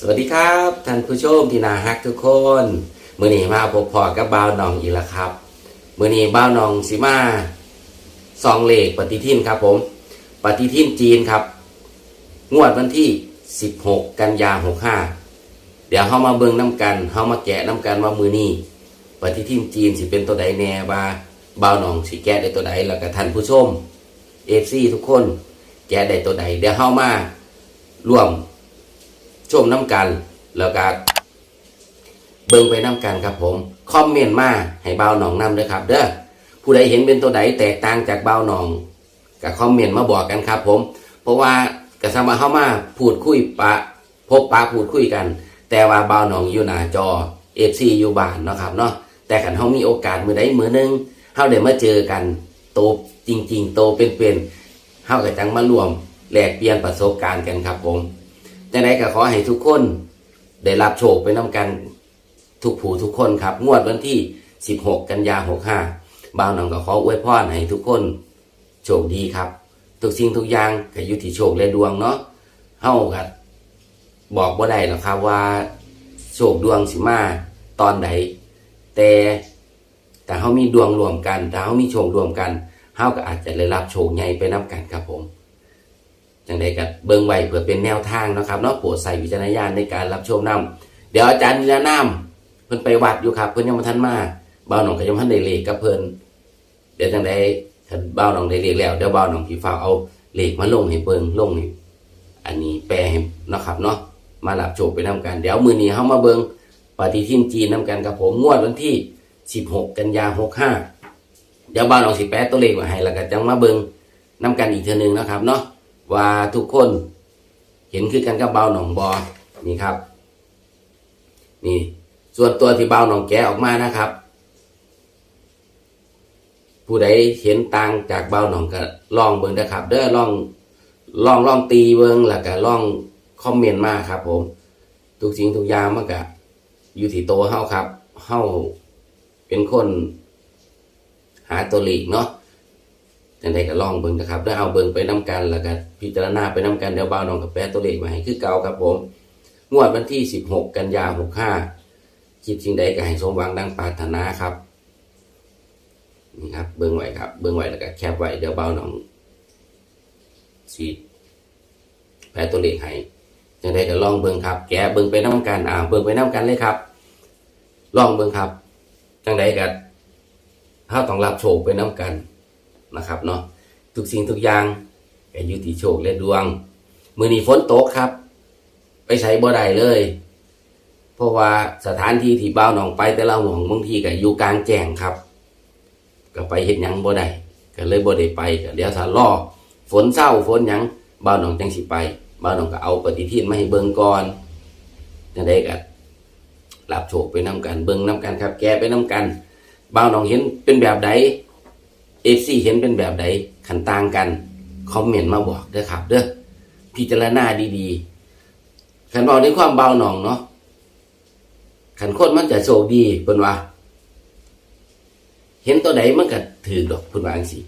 สวัสดีครับท่านผู้ชมที่น่าฮักทุกคนมือนี้มาพบพอกับบ้าวนองอีกแล้วครับมือนี้บ้าวนองสิมาซองเลขปฏิทินครับผม ปฏิทินจีนครับ งวดวันที่ 16 กันยา65 เดี๋ยวเฮามาเบิ่งน้ำกันเฮามาแกะน้ำกันว่ามือนี้ปฏิทินจีนสิเป็นตัวใดแน่ว่าบ้าวนองสิแกะได้ตัวใดแล้วก็ท่านผู้ชมเอฟซีทุกคน แกะได้ตัวใดเดี๋ยวเฮามาร่วม ชมน้ำกัน แล้วก็เบิ่งไปน้ำกันครับผมคอมเมนต์มาให้เบาหนองน้ำด้วยครับ เด้อผู้ใดเห็นเป็นตัวใดแตกต่างจากเบาหนองก็คอมเมนต์มาบอกกันครับ ผม เพราะว่ากระสมาเข้ามาพูดคุยปะ พบปะพูดคุยกัน แต่ว่าเบาหนองอยู่หน้าจอเอฟซีอยู่บ้านเนาะครับเนาะแต่ขันเขามีโอกาสมือใดมือหนึงเขาเดี๋ยวมาเจอกันโตจริง ๆ โตเป็นๆเขาก็จังมารวมแลกเปลี่ยนประสบการณ์กันครับผม แต่ไหนก็ขอให้ทุกคน ได้รับโชคไปน้ำกันทุกผู้ทุกคนครับ งวดวันที่ 16 กันยา65บ่าวหนองก็ขออวยพรให้ทุกคน โชคดีครับ ทุกสิ่งทุกอย่างก็อยู่ที่โชคและดวงเนาะเฮากับอกบ่ได้หรอกครับว่า โชคดวงสิมาตอนใดแต่แต่เฮามีดวงรวมกันถ้าเฮามีโชครวมกันเฮาก็อาจจะได้รับโชคใหญ่ไปน้ำกันครับผม จังใดกับเบิ่งไว้เพื่อเป็นแนวทางนะครับเนาะโปรดใส่วิจารณญาณในการรับชมนํเดี๋ยวอาจารย์นิรนามเพิ่นไปวัดอยู่ครับ เพิ่นยังบ่ทันมาบ่าวหนองก็ยังบ่ทันได้เลขกับเพิ่นเดี๋ยวจังใดถ้าบ่าวหนองได้เลขแล้วเดี๋ยวบ่าวหนองสิฝากเอาเลขมาลงให้เบิ่งลงให้อันนี้แปลให้เนาะครับเนาะมารับโชคไปนํกันเดี๋ยวมื้อนี้เฮามาเบิ่งปฏิทินจีนนํกันกับผมงวดวันที่ 16 กันยา65เดี๋ยวบ่าวหนองสิแปะตัวเลขมาให้แล้วก็จังมาเบิ่งนํกันอีกเทื่อนึงนะครับเนาะ ว่าทุกคนเห็นคือกันกับเบาหนองบอนี่ครับ นี่ ส่วนตัวที่เบาหนองแกออกมานะครับ ผู้ใดเห็นต่างจากเบาหนองก็ลองเบิ่งนะครับ เด้อลองลองลองตีเบิ่งแล้วก็ลองคอมเมนต์มาครับ ผม ทุกสิ่งทุกอย่างมันก็อยู่ที่โตวเฮาครับเฮาเป็นคนหาตัวหลีกเนาะ จังใดก็ลองเบิ่งนะครับแล้วเอาเบิ่งไปน้กันแล้วก็พิจารณาไปน้กันเดี๋ยวบ่าวน้องกับแปะตัวเลขมาให้คือเก่าครับผม งวดวันที่ 16 กันยา65คิดสิ่งใดก็ให้สมหวังดังปรารถนาครับนี่ครับเบิ่งไว้ครับเบิ่งไว้แล้วก็แคปไว้เดี๋ยวบ่าวน้องสิแปะตัวเลขให้จังใดก็ลองเบิ่งครับ แกะเบิ่งไปน้กันอ่าเบิ่งไปน้กันเลยครับลองเบิ่งครับจังใดก็ถ้าต้องรับโชคไปน้กัน นะครับเนาะทุกสิ่งทุกอย่างก็อยู่ที่โชคและดวง มือนี้ฝนตกครับ ไปใช้บ่ได้เลย เพราะว่าสถานที่ที่บ้าหนองไปแต่ละหม่องบางทีก็อยู่กลางแจ้งครับ ก็ไปเฮ็ดหยังบ่ได้ก็เลยบ่ได้ไปก็เดี๋ยวถ้ารอฝนเศร้าฝนยังบ้าหนองจังสิไปบ้าหนองก็เอาปฏิทินมาให้เบิ่งก่อนจังได๋ก็รับโชคไปนํกันเบิ่งนํกันครับ แกไปนํกันบ้าหนองเห็นเป็นแบบใด เอฟซีเห็นเป็นแบบใดขันต่างกัน คอมเมนต์มาบอกเด้อครับ เด้อพิจารณาดีๆขันบอกในความเบาหน่องเนาะขันโคนมันจะโชคดีเพิ่นว่า เห็นตัวใดมันก็ถือดอกเพิ่นว่าจังซี่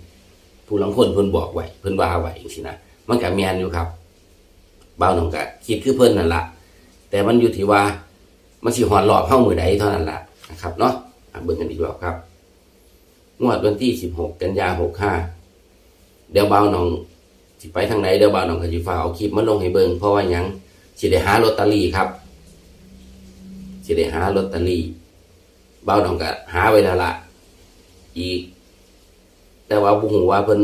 ผู้ลังคนเพิ่นบอกไว้เพิ่นว่าไว้จังซี่นะมันก็แม่นอยู่ครับเบาหน่องก็คิดคือเพิ่นนั่นละแต่มันอยู่ที่ว่า มันสิหอดรอบเฮามือใดเท่านั้นละนะครับเนาะอะเบิ่งกันอีกรอบครับ งวดวันที่16กันยา65เดี๋ยวเบาหนองสิไปทางไหนเดี๋ยวเบาหนองก็สิฟ้าเอาคลิปมาลงให้เบิ่งเพราะว่ายังสิได้หาลอตเตอรี่ครับสิได้หาลอตเตอรี่เบาหนองก็หาไว้ล้วละอีก แต่ว่าบ่ฮู้ว่าเพิ่น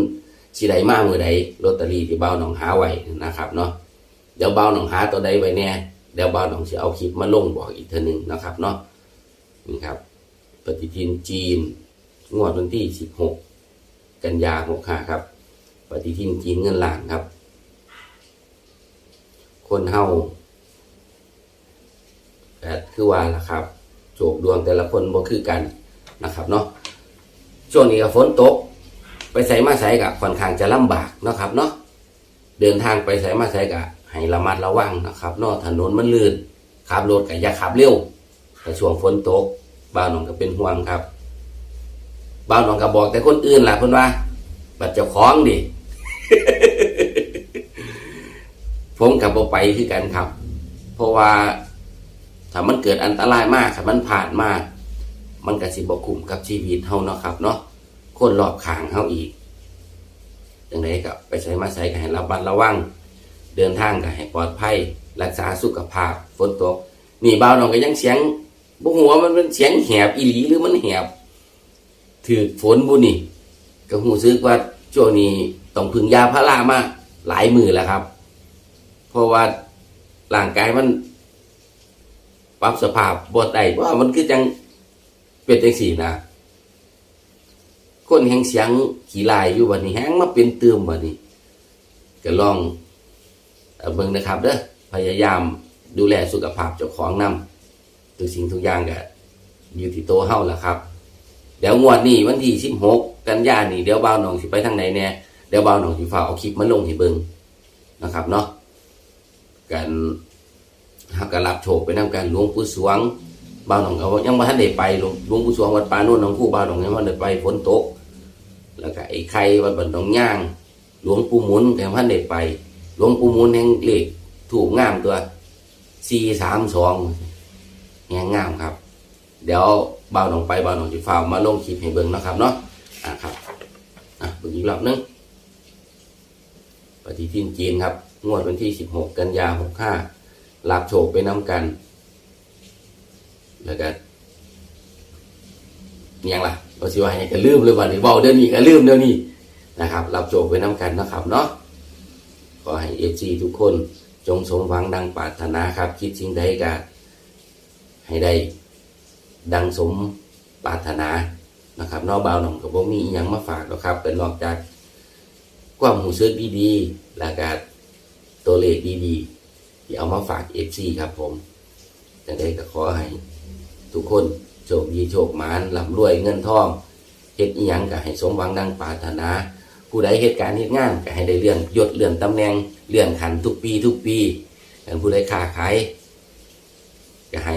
สิได้มากมื้อใดลอตเตอรี่ที่เบาหนองหาไว้นะครับเนาะเดี๋ยวเบาหนองหาตัวใดไว้แน่เดี๋ยวเบาหนองสิเอาคลิปมาลงบอกอีกเทื่อนึงนะครับเนาะนี่ครับ ปฏิทินจีน งวดวันที่ 16 กันยา65ครับ ปฏิทินจีนเงินล้านครับ คนเฮาแต่คือว่าล่ะครับโจกดวงแต่ละคนบ่คือกันนะครับเนาะช่วงนี้ก็ฝนตก ไปใส่มาใส่กับค่อนข้างจะลำบากนะครับเนาะเดินทางไปใส่มาใส่กับให้ระมัดระวังนะครับเนาะถนนมันลื่นขับรถก็อย่าขับเร็วแต่ช่วงฝนตกบ้านน้องก็เป็นห่วงครับ บ้านน้องก็บอก แต่คนอื่นล่ะเพิ่นว่าบัดเจ้าของดิผมกับบ่ไปคือกันครับ เพราะว่าถ้ามันเกิดอันตรายมากถ้ามันผ่านมาก มันก็สิบ่คุ้มกับชีวิตเฮาเนาะครับ เนาะคนรอบข้างเฮาอีกจังไดก็ไปใช้มาใช้ก็ให้ระมัดระวัง เดินทางก็ให้ปลอดภัย รักษาสุขภาพฝนตกนี่บ่าวน้องก็ยังเสียงบ่ฮู้ว่ามันเป็นเสียงแหบอีหลีหรือมันแหบ ถือฝนบุนี่ก็ฮู้สึกว่าช่วงนี้ต้องพึ่งยาพารามาหลายมือแล้วครับ เพราะว่าร่างกายมันปรับสภาพบ่ได้ว่ามันคือจังเป็นจังซี่นะคนแห่งเสียงขี่ลายอยู่วันนี้แห้งมาเป็นเติมวันนี้ก็ลองเบิ่งนะครับเด้อพยายามดูแลสุขภาพเจ้าของนำทุกสิ่งทุกอย่างก็อยู่ที่โตเฮาแล่ะครับ ดี๋ยวงวดนี้วันที่16กันยานี่เดี๋ยวบ่าวหนองสิไปทางไหนแน่เดี๋ยวบ่าวหนองสิฝากเอาคลิปมาลงให้เบิ่งนะครับเนาะกันฮักก็รับโชคไปนำกันหลวงปู่สวงบ่าวหนองก็ยังบ่ทันได้ไปหลวงปู่สวงวัดปาโน่นหนองคู่บ่าวหนองยังบ่ทันได้ไปฝนตก แล้วก็ไอ้ไข่วัดบันดงย่าง หลวงปู่มุนแต่พันเด็ไปหลวงปู่มุนแห่งเลขถูกงามตัวสี่สามสองแห่งงามครับ เดี๋ยว เบาลงไปเบาลงจะฝ่ากมาลงคลิปให้เบิ่งนะครับเนาะอะครับอะเบิ่งอีกรอบนึงปฏิทินจีนครับงวดวันที่สิบหกกันยาหกห้ารับโชคไปน้ำกัน แล้วก็ยังล่ะเราสิว่าให้ก็ลืมเลยวันนี้เบาเดี๋ยวนี้ก็ลืมเดี๋ยวนี้นะครับ รับโชคไปน้ำกันนะครับเนาะขอให้เอฟซีทุกคนจงสมหวังดังปรารถนาครับ คิดสิ่งใดก็ให้ได้ ดังสมปรารถนานะครับนอกบ่าวหนองกับบ่มีอีหยังมาฝากหรอกครับเป็นนอกจากความหูซึกดีๆแล้วก็ตัวเลขดีๆที่เอามาฝากเอฟซีครับผมจังใดก็ขอให้ทุกคนโชคดีโชคมานร่ำรวยเงินทองเฮ็ดอีหยังก็ให้สมหวังดังปรารถนา ผู้ใดเหตุการณ์เหตุงานก็ให้ได้เลื่อนยศเลื่อนตำแหน่งเลื่อนขันทุกปีทุกปีผู้ใดค้าขายก็ให้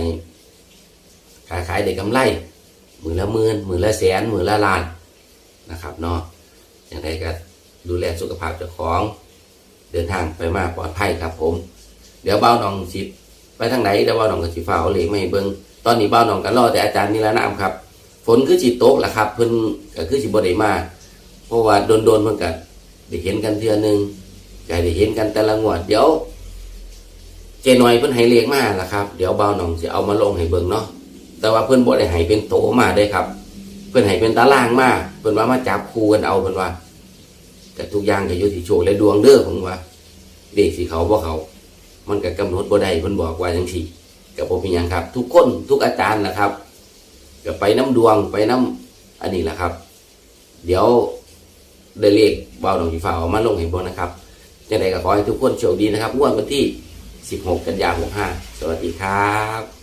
ค้าขายได้กำไรมือละหมื่นหมือละแสนหมือละล้านนะครับเนาะอย่างไรก็ดูแลสุขภาพเจ้าของเดินทางไปมาปลอดภัยครับผม เดี๋ยวเบ้าหนองสิไปทางไหนเดี๋ยวเบ้าหนองก็สิฟ้าเอาเหล็กมาให้เบิ่งตอนนี้เบ้าหนองก็รอแต่อาจารย์นิรนามครับ ฝนคือสิตกแหละครับ เพิ่นก็คือสิบ่ได้มาเพราะว่าโดนๆเพิ่นก็ได้เห็นกันเทือหนึงก็ได้เห็นกันแต่ละงวดเดี๋ยว เจน่อยเพิ่นให้เลขมาล่ะครับ เดี๋ยวเบาหนองสิเอามาลงให้เบิ่งเนาะ แต่ว่าเพิ่อนบ่ได้ให้เป็นโตมาได้ครับ เพิ่อนให้เป็นตารางมาเพิ่อนว่ามาจับคู่กันเอาเพิ่อนว่า แต่ทุกอย่างก็อยู่ที่โชคและดวงเด้อผมว่าเลขสิเขาบ่เขา มันก็กำหนดบ่ได้เพิ่อนบอกว่าจังซี่ก็บ่มีหยังครับ ทุกคนทุกอาจารย์นะครับก็ไปน้ำดวงไปน้ำอันนี้แหละครับ เดี๋ยวได้เลขเบาหนองสีฟ้าเอามาลงให้เบนนะครับยังไงก็ขอให้ทุกคนโชคดีนะครับวดวันที่ 16 กันยายน65สวัสดีครับ